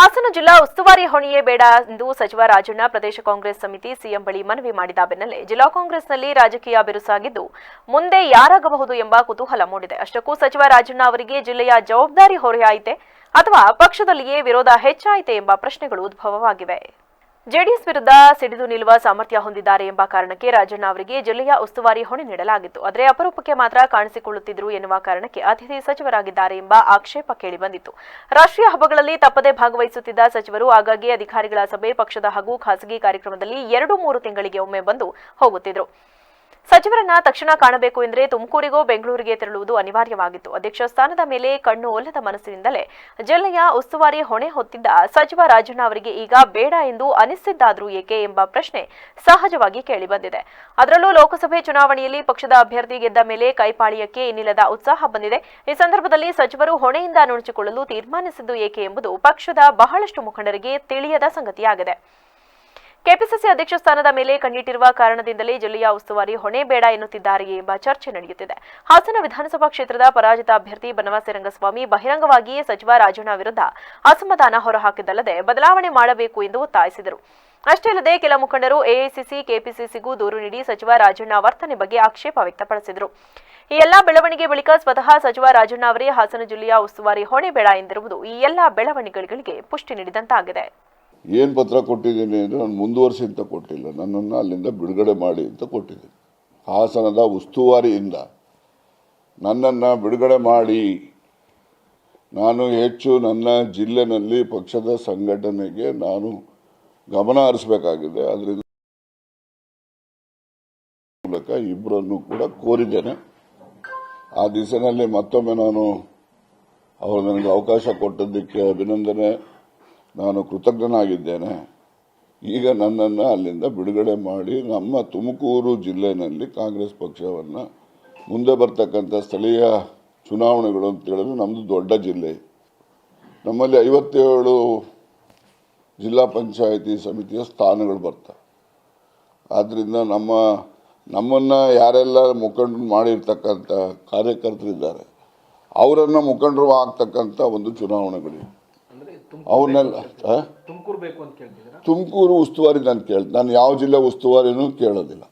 ಹಾಸನ ಜಿಲ್ಲಾ ಉಸ್ತುವಾರಿ ಹೊಣೆಯೇ ಬೇಡ ಎಂದು ಸಚಿವ ರಾಜಣ್ಣ ಪ್ರದೇಶ ಕಾಂಗ್ರೆಸ್ ಸಮಿತಿ ಸಿಎಂ ಬಳಿ ಮನವಿ ಮಾಡಿದ ಬೆನ್ನಲ್ಲೇ ಜಿಲ್ಲಾ ಕಾಂಗ್ರೆಸ್ನಲ್ಲಿ ರಾಜಕೀಯ ಬಿರುಸಾಗಿದ್ದು ಮುಂದೆ ಯಾರಾಗಬಹುದು ಎಂಬ ಕುತೂಹಲ ಮೂಡಿದೆ. ಅಷ್ಟಕ್ಕೂ ಸಚಿವ ರಾಜಣ್ಣ ಅವರಿಗೆ ಜಿಲ್ಲೆಯ ಜವಾಬ್ದಾರಿ ಹೊರೆಯಾಯಿತೆ ಅಥವಾ ಪಕ್ಷದಲ್ಲಿಯೇ ವಿರೋಧ ಹೆಚ್ಚಾಯಿತೆ ಎಂಬ ಪ್ರಶ್ನೆಗಳು ಉದ್ಭವವಾಗಿವೆ. ಜೆಡಿಎಸ್ ವಿರುದ್ಧ ಸಿಡಿದು ನಿಲ್ಲುವ ಸಾಮರ್ಥ್ಯ ಹೊಂದಿದ್ದಾರೆ ಎಂಬ ಕಾರಣಕ್ಕೆ ರಾಜಣ್ಣ ಅವರಿಗೆ ಜಿಲ್ಲೆಯ ಉಸ್ತುವಾರಿ ಹೊಣೆ ನೀಡಲಾಗಿತ್ತು. ಆದರೆ ಅಪರೂಪಕ್ಕೆ ಮಾತ್ರ ಕಾಣಿಸಿಕೊಳ್ಳುತ್ತಿದ್ದರು ಎನ್ನುವ ಕಾರಣಕ್ಕೆ ಅತಿಥಿ ಸಚಿವರಾಗಿದ್ದಾರೆ ಎಂಬ ಆಕ್ಷೇಪ ಕೇಳಿಬಂದಿತ್ತು ರಾಷ್ಟ್ರೀಯ ಹಬ್ಬಗಳಲ್ಲಿ ತಪ್ಪದೇ ಭಾಗವಹಿಸುತ್ತಿದ್ದ ಸಚಿವರು ಆಗಾಗ್ಗೆ ಅಧಿಕಾರಿಗಳ ಸಭೆ, ಪಕ್ಷದ ಹಾಗೂ ಖಾಸಗಿ ಕಾರ್ಯಕ್ರಮದಲ್ಲಿ ಎರಡು ಮೂರು ತಿಂಗಳಿಗೆ ಒಮ್ಮೆ ಬಂದು ಹೋಗುತ್ತಿದ್ರು. ಸಚಿವರನ್ನ ತಕ್ಷಣ ಕಾಣಬೇಕು ಎಂದರೆ ತುಮಕೂರಿಗೋ ಬೆಂಗಳೂರಿಗೆ ತೆರಳುವುದು ಅನಿವಾರ್ಯವಾಗಿತ್ತು. ಅಧ್ಯಕ್ಷ ಸ್ಥಾನದ ಮೇಲೆ ಕಣ್ಣು ಒಲ್ಲದ ಮನಸ್ಸಿನಿಂದಲೇ ಜಿಲ್ಲೆಯ ಉಸ್ತುವಾರಿ ಹೊಣೆ ಹೊತ್ತಿದ್ದ ಸಚಿವ ರಾಜಣ್ಣ ಅವರಿಗೆ ಈಗ ಬೇಡ ಎಂದು ಅನಿಸಿದ್ದಾದ್ರೂ ಏಕೆ ಎಂಬ ಪ್ರಶ್ನೆ ಸಹಜವಾಗಿ ಕೇಳಿಬಂದಿದೆ. ಅದರಲ್ಲೂ ಲೋಕಸಭೆ ಚುನಾವಣೆಯಲ್ಲಿ ಪಕ್ಷದ ಅಭ್ಯರ್ಥಿ ಗೆದ್ದ ಮೇಲೆ ಕೈಪಾಳಿಯಕ್ಕೆ ಇನ್ನಿಲ್ಲದ ಉತ್ಸಾಹ ಬಂದಿದೆ. ಈ ಸಂದರ್ಭದಲ್ಲಿ ಸಚಿವರು ಹೊಣೆಯಿಂದ ನುಣುಚಿಕೊಳ್ಳಲು ತೀರ್ಮಾನಿಸಿದ್ದು ಏಕೆ ಎಂಬುದು ಪಕ್ಷದ ಬಹಳಷ್ಟು ಮುಖಂಡರಿಗೆ ತಿಳಿಯದ ಸಂಗತಿಯಾಗಿದೆ. ಕೆಪಿಸಿಸಿ ಅಧ್ಯಕ್ಷ ಸ್ಥಾನದ ಮೇಲೆ ಕಣ್ಣಿಟ್ಟಿರುವ ಕಾರಣದಿಂದಲೇ ಜಿಲ್ಲೆಯ ಉಸ್ತುವಾರಿ ಹೊಣೆ ಬೇಡ ಎನ್ನುತ್ತಿದ್ದಾರೆಯೇ ಎಂಬ ಚರ್ಚೆ ನಡೆಯುತ್ತಿದೆ. ಹಾಸನ ವಿಧಾನಸಭಾ ಕ್ಷೇತ್ರದ ಪರಾಜಿತ ಅಭ್ಯರ್ಥಿ ಬನವಾಸಿ ರಂಗಸ್ವಾಮಿ ಬಹಿರಂಗವಾಗಿಯೇ ಸಚಿವ ರಾಜಣ್ಣ ವಿರುದ್ಧ ಅಸಮಾಧಾನ ಹೊರಹಾಕಿದ್ದಲ್ಲದೆ ಬದಲಾವಣೆ ಮಾಡಬೇಕು ಎಂದು ಒತ್ತಾಯಿಸಿದರು. ಅಷ್ಟೇ ಅಲ್ಲದೆ ಕೆಲ ಮುಖಂಡರು ಎಐಸಿಸಿ, ಕೆಪಿಸಿಸಿಗೂ ದೂರು ನೀಡಿ ಸಚಿವ ರಾಜಣ್ಣ ವರ್ತನೆ ಬಗ್ಗೆ ಆಕ್ಷೇಪ ವ್ಯಕ್ತಪಡಿಸಿದರು. ಈ ಎಲ್ಲಾ ಬೆಳವಣಿಗೆ ಬಳಿಕ ಸ್ವತಃ ಸಚಿವ ರಾಜಣ್ಣ ಅವರೇ ಹಾಸನ ಜಿಲ್ಲೆಯ ಉಸ್ತುವಾರಿ ಹೊಣೆ ಬೇಡ ಎಂದಿರುವುದು ಈ ಎಲ್ಲಾ ಬೆಳವಣಿಗೆಗಳಿಗೆ ಪುಷ್ಟಿ ನೀಡಿದಂತಾಗಿದೆ. ಏನು ಪತ್ರ ಕೊಟ್ಟಿದ್ದೀನಿ ಅಂದರೆ ನಾನು ಮುಂದುವರಿಸಿ ಅಂತ ಕೊಟ್ಟಿಲ್ಲ. ನನ್ನನ್ನು ಅಲ್ಲಿಂದ ಬಿಡುಗಡೆ ಮಾಡಿ ಅಂತ ಕೊಟ್ಟಿದ್ದೀನಿ. ಹಾಸನದ ಉಸ್ತುವಾರಿಯಿಂದ ನನ್ನನ್ನು ಬಿಡುಗಡೆ ಮಾಡಿ. ನಾನು ಹೆಚ್ಚು ನನ್ನ ಜಿಲ್ಲೆನಲ್ಲಿ ಪಕ್ಷದ ಸಂಘಟನೆಗೆ ನಾನು ಗಮನ ಹರಿಸಬೇಕಾಗಿದೆ. ಅದರಿಂದ ಮೂಲಕ ಇಬ್ಬರನ್ನು ಕೂಡ ಕೋರಿದ್ದೇನೆ. ಆ ದಿವಸದಲ್ಲಿ ಮತ್ತೊಮ್ಮೆ ನಾನು ಅವರು ನನಗೆ ಅವಕಾಶ ಕೊಟ್ಟದ್ದಕ್ಕೆ ಅಭಿನಂದನೆ. ನಾನು ಕೃತಜ್ಞನಾಗಿದ್ದೇನೆ. ಈಗ ನನ್ನನ್ನು ಅಲ್ಲಿಂದ ಬಿಡುಗಡೆ ಮಾಡಿ ನಮ್ಮ ತುಮಕೂರು ಜಿಲ್ಲೆಯಲ್ಲಿ ಕಾಂಗ್ರೆಸ್ ಪಕ್ಷವನ್ನು ಮುಂದೆ ಬರ್ತಕ್ಕಂಥ ಸ್ಥಳೀಯ ಚುನಾವಣೆಗಳು ಅಂತ ಹೇಳಿದ್ರೆ ನಮ್ಮದು ದೊಡ್ಡ ಜಿಲ್ಲೆ. ನಮ್ಮಲ್ಲಿ ಐವತ್ತೇಳು ಜಿಲ್ಲಾ ಪಂಚಾಯಿತಿ ಸಮಿತಿಯ ಸ್ಥಾನಗಳು ಬರ್ತವೆ. ಆದ್ದರಿಂದ ನಮ್ಮ, ನಮ್ಮನ್ನು ಯಾರೆಲ್ಲ ಮುಖಂಡರು ಮಾಡಿರ್ತಕ್ಕಂಥ ಕಾರ್ಯಕರ್ತರಿದ್ದಾರೆ, ಅವರನ್ನು ಮುಖಂಡರು ಆಗ್ತಕ್ಕಂಥ ಒಂದು ಚುನಾವಣೆಗಳಿವೆ. ಅವನ್ನೆಲ್ಲ ಕೇಳ್ತಿದ್ದೀರಾ? ತುಮಕೂರು ಉಸ್ತುವಾರಿ ನಾನು ಕೇಳಿ ನಾನು ಯಾವ ಜಿಲ್ಲೆ ಉಸ್ತುವಾರಿನೂ ಕೇಳೋದಿಲ್ಲ.